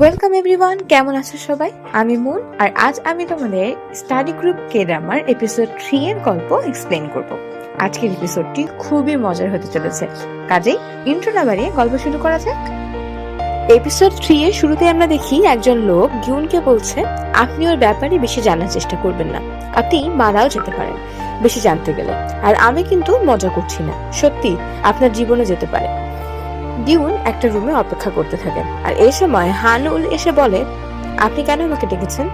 Welcome everyone কেমন আছো সবাই? আমি মুন, আর আজ আমি তোমাদের স্টাডি গ্রুপ কে ড্রামার এপিসোড থ্রি এর গল্প এক্সপ্লেন করব। আজকের এপিসোডটি খুবই মজার হতে চলেছে। কাজেই ইন্ট্রো না বাড়িয়ে গল্প শুরু করা যাক। এপিসোড থ্রি এর শুরুতে আমরা দেখি একজন লোক গিউনকে বলছে, আপনি ওর ব্যাপারে বেশি জানার চেষ্টা করবেন না। আপনি মারাও যেতে পারেন। বেশি জানতে গেলে। আর আমি কিন্তু মজা করছি না। সত্যি, আপনার জীবনে যেতে পারে। ডিউন একটা রুমে অপেক্ষা করতে থাকে। আর এই সময় হানুল এসে বলে, আপনি কেন আমাকে ডেকেছেন?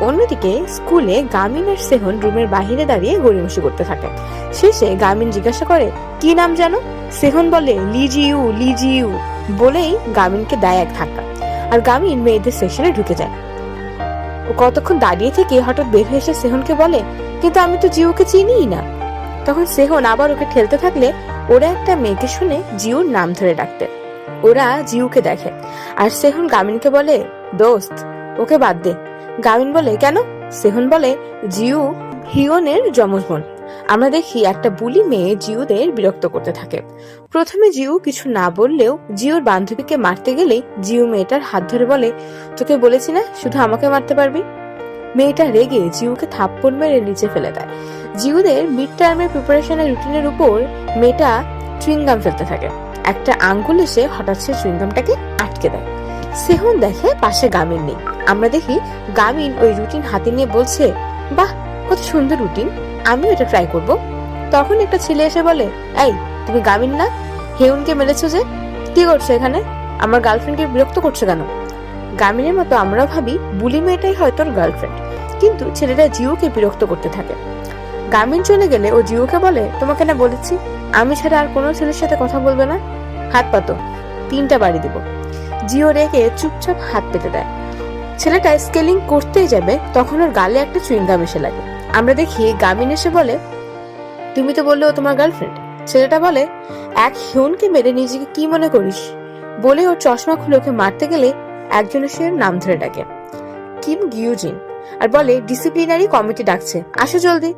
অন্যদিকে স্কুলে গামিন আর সেহন রুমের বাহিরে দাঁড়িয়ে গড়িমসি করতে থাকে। শেষে গামিন জিজ্ঞাসা করে, কি নাম জানো? সেহন বলে, লিজিউ লিজিউ, বলেই গামিনকে দেয় এক ধাক্কা। আর গামিন মেয়েদের সেশনে ঢুকে যায়। ও কতক্ষণ দাঁড়িয়ে থেকে হঠাৎ বের হয়ে এসে সেহনকে বলে, কিন্তু আমি তো জিউকে চিনিই না। তখন সেহন আবার ওকে ঠেলতে থাকলে ওরা একটা মেয়েকে শুনে জিউর নাম ধরে ডাকতে। ওরা জিউকে দেখে। আর সেহন গামিনকে বলে, দোস্ত, ওকে বাদ দে। গামিন বলে, কেন? সেহন বলে, জিউ হিওনের যমজ বোন আমরা দেখি একটা বুলি মেয়ে জিউদের বিরক্ত করতে থাকে। প্রথমে জিউ কিছু না বললেও জিউর বান্ধবীকে মারতে গেলেই জিউ মেয়েটার হাত ধরে বলে, তোকে বলেছি না, শুধু আমাকে মারতে পারবি? মেয়েটা রেগে জিউকে থাপ্পড় মেরে নিচে ফেলে দেয়। জিউদের মিড টার্মের প্রিপারেশনের রুটিনের উপর মেয়েটা চুইংগাম ফেলতে থাকে। একটা আঙ্গুল এসে হঠাৎ সে চুইংগামটাকে আটকে দেয়। সেহন দেখে পাশে গামিন নেই। আমরা দেখি গামিন ওই রুটিন হাতে নিয়ে বলছে, বাহ, কত সুন্দর রুটিন আমিও এটা ট্রাই করব। তখন একটা ছেলে এসে বলে, এই, তুমি গামিন না? হেউনকে মেরেছো যে? কি করছ এখানে? আমার গার্লফ্রেন্ডকে বিরক্ত করছ কেন? গামিনের মতো আমরা ভাবি বুলি মেয়েটাই হয়তো গার্লফ্রেন্ড কিন্তু ছেলেটা জিওকে বিরক্ত করতে থাকে। গামিন চলে গেলে ও জিওকে বলে, তোমাকে না বলেছি, আমি ছাড়া আর কোনো ছেলের সাথে কথা বলবে না? হাত পাতো, তিনটা বাড়ি দিব। জিও রেখে চুপচাপ হাত পেতে দেয়। ছেলেটা স্কেলিং করতেই যাবে, তখন ওর গালে একটা চুইংগাম এসে লাগে। আমরা দেখি গামিন এসে বলে, তুমি তো বললে ও তোমার গার্লফ্রেন্ড? ছেলেটা বলে, এক হিউনকে মেরে নিজেকে কি মনে করিস? বলে ওর চশমা খুলে ওকে মারতে গেলে একজন এসে নাম ধরে ডাকে। কিম গিউজিন। আর বলে ডিসিপ্লিনারি কমিটি ডাকছে। আসো জলদি।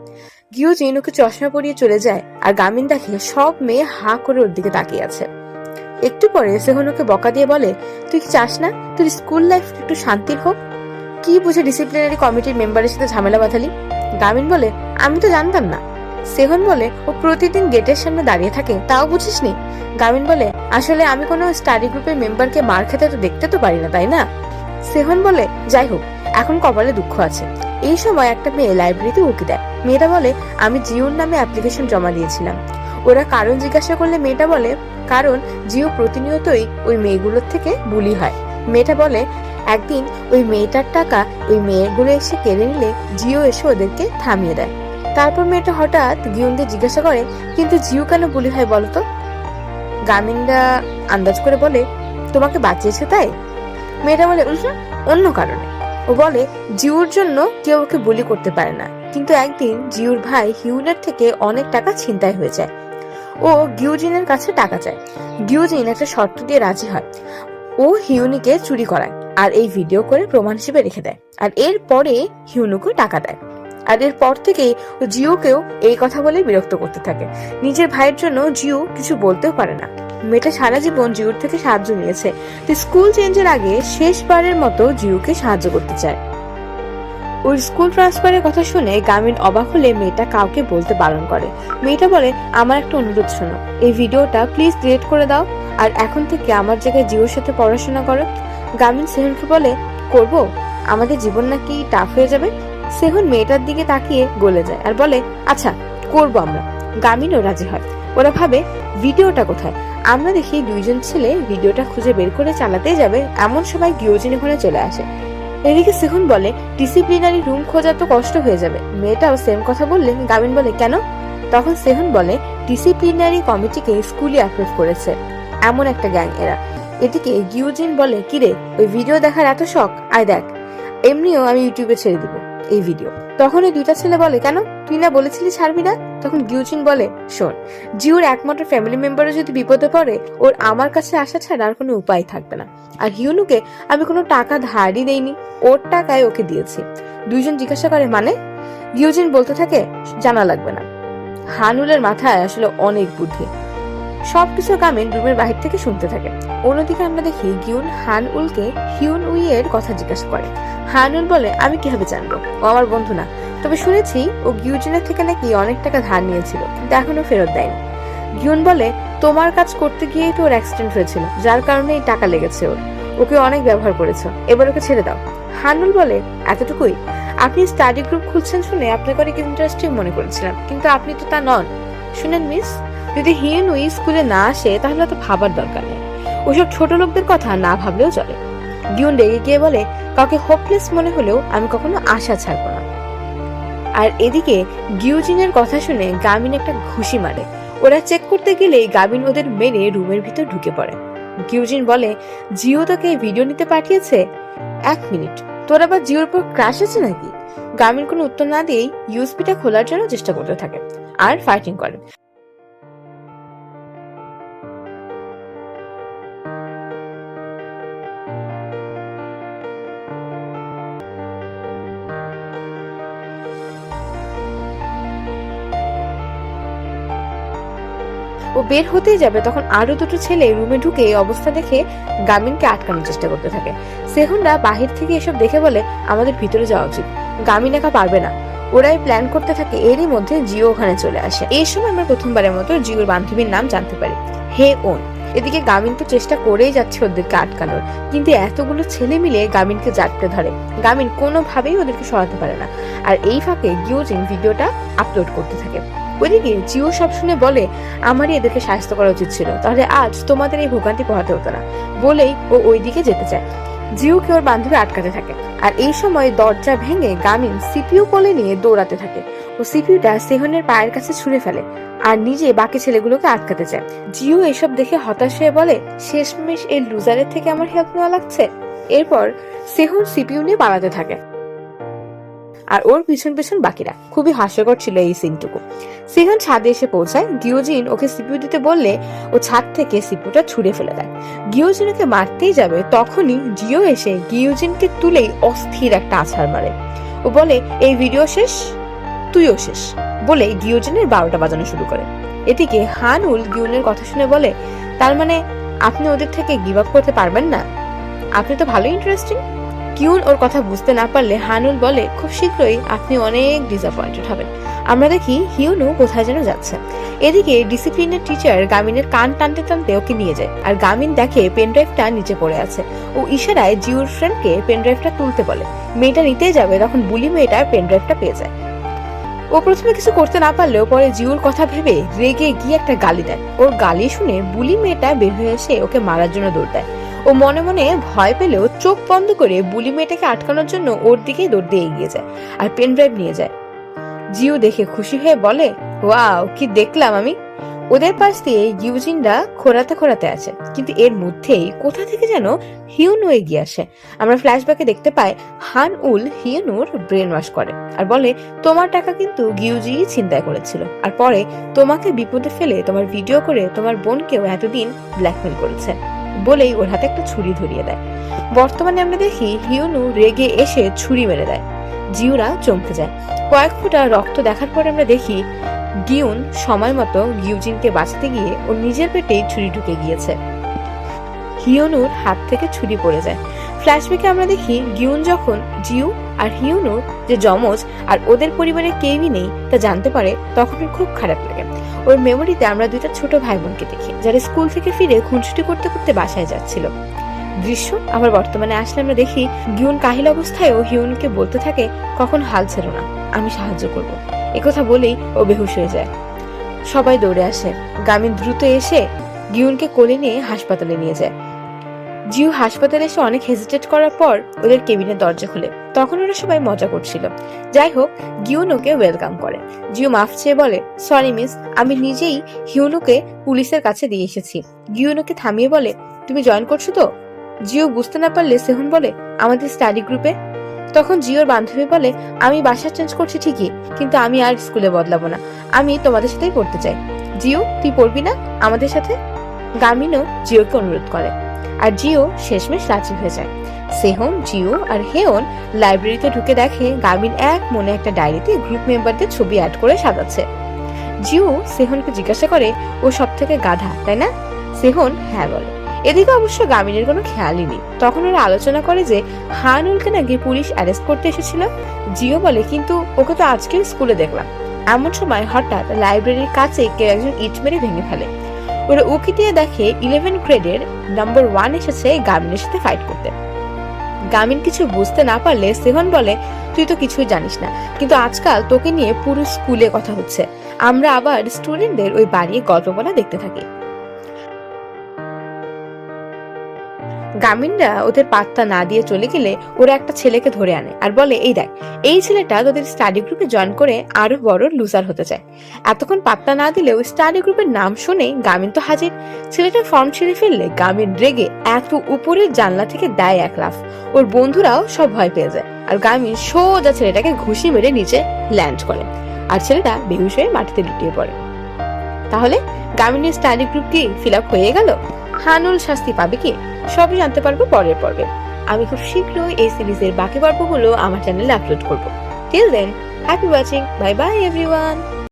গিউজিন ওকে চশমা পরিয়ে চলে যায় আর গামিন দেখে সব মেয়ে হা করে ওর দিকে তাকিয়ে আছে। একটু পরে সেহন ওকে বকা দিয়ে বলে, তুই কি চাস না? তোর স্কুল লাইফ একটু শান্তির হোক? কি বুঝে ডিসিপ্লিনারি কমিটির মেম্বারের সাথে ঝামেলা বাঁধালি? গামিন বলে, আমি তো জানতাম না। সেহন বলে, ও প্রতিদিন গেটের সামনে দাঁড়িয়ে থাকে, তাও বুঝিস নি গামিন বলে, আসলে আমি কোনো স্টাডি গ্রুপের মেম্বারকে মার খেতে তো দেখতে তো পারি না, তাই না? সেহন বলে, যাই হোক। এখন কপালে দুঃখ আছে। এই সময় একটা মেয়ে লাইব্রেরিতে উকি দেয়। মেয়েটা বলে, আমি জিওর নামে অ্যাপ্লিকেশন জমা দিয়েছিলাম। ওরা কারণ জিজ্ঞাসা করলে মেয়েটা বলে, কারণ জিও প্রতিনিয়তই ওই মেয়েগুলোর থেকে বুলি হয়। মেয়েটা বলে, একদিন ওই মেয়েটার টাকা ওই মেয়েগুলো এসে কেড়ে নিলে জিও এসে ওদেরকে থামিয়ে দেয়। তারপর মেয়েটা হঠাৎ গিয়নদের জিজ্ঞাসা করে, কিন্তু জিও কেন বুলি হয় বলতো গামিনরা আন্দাজ করে বলে, তোমাকে বাঁচিয়েছে তাই? মেয়েটা বলে অন্য কারণে। ও বলে, জিউর জন্য কেউ ওকে বলি করতে পারে না। কিন্তু একদিন জিউর ভাই হিউনের থেকে অনেক টাকা ছিনতাই হয়ে যায়। ও গিউজিনের কাছে টাকা চায়। গিউজিন একটা শর্ত দিয়ে রাজি হয়। ও হিউনিকে চুরি করায় আর এই ভিডিও করে প্রমাণ হিসেবে রেখে দেয়। আর এরপরে হিউনুকে টাকা দেয়। আর এরপর থেকেই জিওকেও এই কথা বলে বিরক্ত করতে থাকে। নিজের ভাইয়ের জন্য জিও কিছু বলতেও পারে না। মেয়েটা সারা জীবন জিওর থেকে সাহায্য নিয়েছে। তো স্কুল চেঞ্জের আগে শেষবারের মতো জিওকে সাহায্য করতে চায়। ওর স্কুল ট্রান্সফারের কথা শুনে গামিন অবাক হলে মেয়েটা কাউকে বলতে বারণ করে। মেয়েটা বলে, আমার একটা অনুরোধ শোনো। এই ভিডিওটা প্লিজ ডিলিট করে দাও। আর এখন থেকে আমার জায়গায় জিওর সাথে পড়াশোনা করো। গামিন সেহনকে বলে, করব? আমাদের জীবন নাকি টাফ হয়ে যাবে? সেহন মেয়েটার দিকে তাকিয়ে গলে যায় আর বলে আচ্ছা করব আমরা। গামিনও রাজি হয়। ওরা ভাবে, ভিডিওটা কোথায়? আমরা দেখি দুইজন ছেলে ভিডিওটা খুঁজে বের করে চালাতেই যাবে, এমন সময় গিওজিন ওখানে চলে আসে। এদিকে সেহুন বলে, ডিসিপ্লিনারি রুম খোঁজা তো কষ্ট হয়ে যাবে। মেয়েটাও সেম কথা বললে গামিন বলে, কেন? তখন সেহুন বলে, ডিসিপ্লিনারি কমিটিকে স্কুলে অ্যাপ্রুভ করেছে। এমন একটা গ্যাং এরা। এদিকে গিউজিন বলে, কিরে, ওই ভিডিও দেখার এত শখ? আয় দেখ। এমনিও আমি ইউটিউবে ছেড়ে দিব। এই ভিডিও তখন ওই দুইটা ছেলে বলে, কেন? তুই না বলেছিলি ছাড়বি না তখন গিউজিন বলে, শোন জিওর একমাত্র ফ্যামিলি মেম্বারও যদি বিপদে পড়ে, ওর আমার কাছে আসা ছাড়া আর কোনো উপায় থাকবে না। আর হিউনুকে আমি কোনো টাকা ধারই দেইনি, ওর টাকায় ওকে দিয়েছি। দুইজন জিজ্ঞাসা করে মানে? গিউজিন বলতে থাকে, জানা লাগবে না। হানুলের মাথায় আসলে অনেক বুদ্ধি। সবকিছু গামিন রুমের বাহির থেকে শুনতে থাকে। অন্যদিকে আমরা দেখি গিউন হান উলকে হিউন উই এর কথা জিজ্ঞাসা করে। হান উল বলে, আমি কীভাবে জানব? ও আমার বন্ধু না। তবে শুনেছি ও গিউজিনের থেকে নাকি অনেক টাকা ধার নিয়েছিল, কিন্তু এখনও ফেরত দেয়নি। গিউন বলে, তোমার কাজ করতে গিয়েই তো ওর অ্যাক্সিডেন্ট হয়েছিল, যার কারণে এই টাকা লেগেছে ওর। ওকে অনেক ব্যবহার করেছ, এবার ওকে ছেড়ে দাও। হানুল বলে, এতটুকুই? আপনি স্টাডি গ্রুপ খুলছেন শুনে আপনাকে অনেক ইন্টারেস্টিং মনে করেছিলাম, কিন্তু আপনি তো তা নন। শুনেন মিস যদি হিউন উই স্কুলে না আসে, তাহলে তো ভাবার দরকার নেই। ওসব ছোট লোকদের কথা না ভাবলেও চলে। গিউন রেগে গিয়ে বলে, কাউকে হোপলেস মনে হলেও আমি কখনো আশা ছাড়বো না। আর এদিকে গিউজিনের কথা শুনে গামিন একটা ঘুষি মারে। ওরা চেক করতে গেলেই গাবিন ওদের মেরে রুমের ভিতর ঢুকে পড়ে। গিউজিন বলে, জিও তোকে ভিডিও নিতে পাঠিয়েছে? এক মিনিট। তোর আবার জিওর উপর ক্রাশ আছে নাকি? গামিন কোনো উত্তর না দিয়েই ইউএসপিটা খোলার জন্য চেষ্টা করতে থাকে। আর ফাইটিং করে। ও বের হতেই যাবে, তখন আরও দুটো ছেলে রুমে ঢুকে এই অবস্থা দেখে গামিনকে আটকানোর চেষ্টা করতে থাকে। সেহুনরা বাহির থেকে এসব দেখে বলে, আমাদের ভিতরে যাওয়া উচিত। গামিন একা পারবে না। ওরাই প্ল্যান করতে থাকে, এরই মধ্যে জিও ওখানে চলে আসে। এই সময় আমরা প্রথমবারের মতো জিওর বান্ধবীর নাম জানতে পারি। Hae Won. এদিকে গামিন তো চেষ্টা করেই যাচ্ছে ওদেরকে আটকানোর, কিন্তু এতগুলো ছেলে মিলে গামিনকে জাটতে ধরে। গামিন কোনোভাবেই ওদেরকে সরাতে পারে না। আর এই ফাঁকে গিওজিন ভিডিওটা আপলোড করতে থাকে। ওইদিকে জিও সব শুনে বলে, আমারই এদেরকে সাহায্য করা উচিত ছিল। তাহলে আজ তোমাদের এই ভোগান্তি পোহাতে হতো না। বলেই ও ওইদিকে যেতে চায়। জিওকে ওর বান্ধবী আটকাতে থাকে। আর এই সময় দরজা ভেঙে গামিন সিপিউ কোলে নিয়ে দৌড়াতে থাকে। ও সিপিইউটা সেহনের পায়ের কাছে ছুঁড়ে ফেলে আর নিজে বাকি ছেলেগুলোকে আটকাতে চায়। জিও এসব দেখে হতাশ হয়ে বলে, শেষমেশ এই লুজারের থেকে আমার হেল্প নেওয়া লাগছে? এরপর সেহন সিপিউ নিয়ে পালাতে থাকে। আর ওর পিছন পিছন বাকিরা। খুবই হাস্যকর ছিল এই সিনটুকু। সিহান ছাদে এসে পৌঁছায়। গিওজিন ওকে সিপিউ দিতে বললে, ও ছাদ থেকে সিপুটা ছুঁড়ে ফেলে দেয়। গিওজিন ওকে মারতেই যাবে, তখনই জিও এসে গিওজিনকে তুলেই অস্থির একটা আছাড় মারে। ও বলে, এই ভিডিও শেষ? তুইও শেষ? বলে গিওজিনের বারোটা বাজানো শুরু করে। এদিকে হানুল গিউনের কথা শুনে বলে, তার মানে আপনি ওদের থেকে গিভ আপ করতে পারবেন না? আপনি তো ভালোই ইন্টারেস্টিং কিউন ওর কথা বুঝতে না পারলে হানুল বলে, খুব শীঘ্রই আপনি অনেক ডিসঅ্যাপয়েন্টেড হবেন। আমরা দেখি হিউনু কোথায় যেন যাচ্ছে। এদিকে ডিসিপ্লিনের টিচার গামিনের কান টানতে টানতে ওকে নিয়ে যায়, আর গামিন দেখে পেনড্রাইভটা নিচে পড়ে আছে। ও ইশারায় জিওর ফ্রেন্ডকে পেনড্রাইভটা তুলতে বলে। মেয়েটা নিতেই যাবে, তখন বুলি মেয়েটা পেনড্রাইভটা পেয়ে যায়। ও প্রথমে কিছু করতে না পারলেও পরে জিওর কথা ভেবে রেগে গিয়ে একটা গালি দেয়। ওর গালি শুনে বুলি মেয়েটা বের হয়ে এসে ওকে মারার জন্য দৌড় দেয়। ও মনে মনে ভয় পেলেও চোখ বন্ধ করে বুলি মেয়েটাকে আটকানোর জন্য ওর দিকেই দৌড় দিয়ে এগিয়ে যায় আর পেন ড্রাইভ নিয়ে যায়। জিও দেখে খুশি হয়ে বলে, ওয়াও, কি দেখলাম আমি। ওদের পাশ দিয়ে ইউজিনরা খোরাতে খোরাতে আছে, কিন্তু এর মধ্যেই কোথা থেকে যেন হিউনু এগিয়ে আসে। আমরা ফ্ল্যাশব্যাকে দেখতে পাই হান উল হিউনুর ব্রেন ওয়াশ করে আর বলে, তোমার টাকা কিন্তু গিউজি চিন্তায় করেছিল আর পরে তোমাকে বিপদে ফেলে তোমার ভিডিও করে তোমার বোনকেও এতদিন ব্ল্যাকমেল করেছে। বলেই ওর হাতে একটা ছুরি ধরিয়ে দেয়। বর্তমানে আমরা দেখি হিউনু রেগে এসে ছুরি মেরে দেয়। জিউরা চমকে যায়। কয়েক ফুটা রক্ত দেখার পর আমরা দেখি গিউন সময় মতো গিউজিনকে বাঁচতে গিয়ে ও নিজের পেটেই ছুরি ঢুকে গিয়েছে। হিয়নুর হাত থেকে ছুরি পড়ে যায়। ফ্ল্যাশব্যাকে আমরা দেখি গিউন যখন জিউ আর হিউনুর যে যমজ আর ওদের পরিবারে কেউই নেই তা জানতে পারে, তখন খুব খারাপ লাগে। ওর মেমোরিতে আমরা দুইটা ছোট ভাই বোনকে দেখি, যারা স্কুল থেকে ফিরে খুনসুটি করতে করতে বাসায় যাচ্ছিল। দৃশ্য আবার বর্তমানে আসলে আমরা দেখি গিউন কাহিল অবস্থায়ও হিউনকে বলতে থাকে, কখন হাল ছেড়ো না, আমি সাহায্য করব। একথা বলেই ও বেহুশ হয়ে যায়। সবাই দৌড়ে আসে। গামিন দ্রুত এসে গিউনকে কোলে নিয়ে হাসপাতালে নিয়ে যায়। জিউ হাসপাতালে এসে অনেক হেজিটেট করার পর ওদের কেবিনের দরজা খুলে। তখন ওরা সবাই মজা করছিল। যাই হোক গিউন ওকে ওয়েলকাম করে। জিও মাফ চেয়ে বলে সরি মিস আমি নিজেই হিউনুকে পুলিশের কাছে দিয়ে এসেছি। গিউনুকে থামিয়ে বলে, তুমি জয়েন করছ তো? জিও বুঝতে না পারলে সেহুন বলে, আমাদের স্টাডি গ্রুপে তখন জিওর বান্ধবী বলে, আমি বাসা চেঞ্জ করছি ঠিকই, কিন্তু আমি আর স্কুলে বদলাবো না। আমি তোমাদের সাথেই পড়তে চাই। জিও, তুই পড়বি না আমাদের সাথে? গামিনও জিওকে অনুরোধ করে। আর জিও শেষমেশ রাজি হয়ে যায়। সেহন জিও আর হেয়ন লাইব্রেরিতে ঢুকে দেখে গামিন এক মনে একটা ডায়েরিতে গ্রুপ মেম্বারদের ছবি অ্যাড করে সাজাচ্ছে। জিও সেহনকে জিজ্ঞাসা করে, ও সব থেকে গাধা, তাই না? সেহন হ্যাঁ বলে। এদিকে অবশ্য গামিনের কোনো খেয়ালই নেই। তখন ওরা আলোচনা করে যে, হানুলকে নাকি পুলিশ অ্যারেস্ট করতে এসেছিল? জিও বলে, কিন্তু ওকে তো আজকেও স্কুলে দেখলাম। এমন সময় হঠাৎ লাইব্রেরির কাছে কেউ একজন ইট মেরে ভেঙে ফেলে। ওরা উকি দিয়ে দেখে ইলেভেন গ্রেডের নাম্বার ওয়ান এসেছে গামিনের সাথে ফাইট করতে। গামিন কিছু বুঝতে না পারলে সেহন বলে, তুই তো কিছুই জানিস না, কিন্তু আজকাল তোকে নিয়ে পুরো স্কুলে কথা হচ্ছে। আমরা আবার স্টুডেন্টদের ওই বাড়িয়ে গল্প বলা দেখতে থাকি। গামিনরা ওদের পাত্তা না দিয়ে চলে গেলে ওরা একটা ছেলেকে ধরে আনে আর বলে, এই দেখ, এই ছেলেটা তোদের স্টাডি গ্রুপে জয়েন করে আরও বড় লুজার হতে চায়। এতক্ষণ পাত্তা না দিলেও স্টাডি গ্রুপের নাম শুনে গামিন তো হাজির। ছেলেটা ফর্ম ছেড়ে ফেললে গামিন রেগে এত উপরের জানলা থেকে দেয় এক লাফ। ওর বন্ধুরাও সব ভয় পেয়ে যায় আর গামিন সোজা ছেলেটাকে ঘুষি মেরে নিচে ল্যান্ড করে আর ছেলেটা বেহুশ হয়ে মাটিতে লুটিয়ে পড়ে। তাহলে গামিনের স্টাডি গ্রুপ কি ফিল আপ হয়ে গেল? হানুল শাস্তি পাবে কি? সবই জানতে পারব পরের পর্বে। আমি খুব শীঘ্রই এই সিরিজের বাকি পর্বগুলো আমার চ্যানেলে আপলোড করব। Till then happy watching bye bye everyone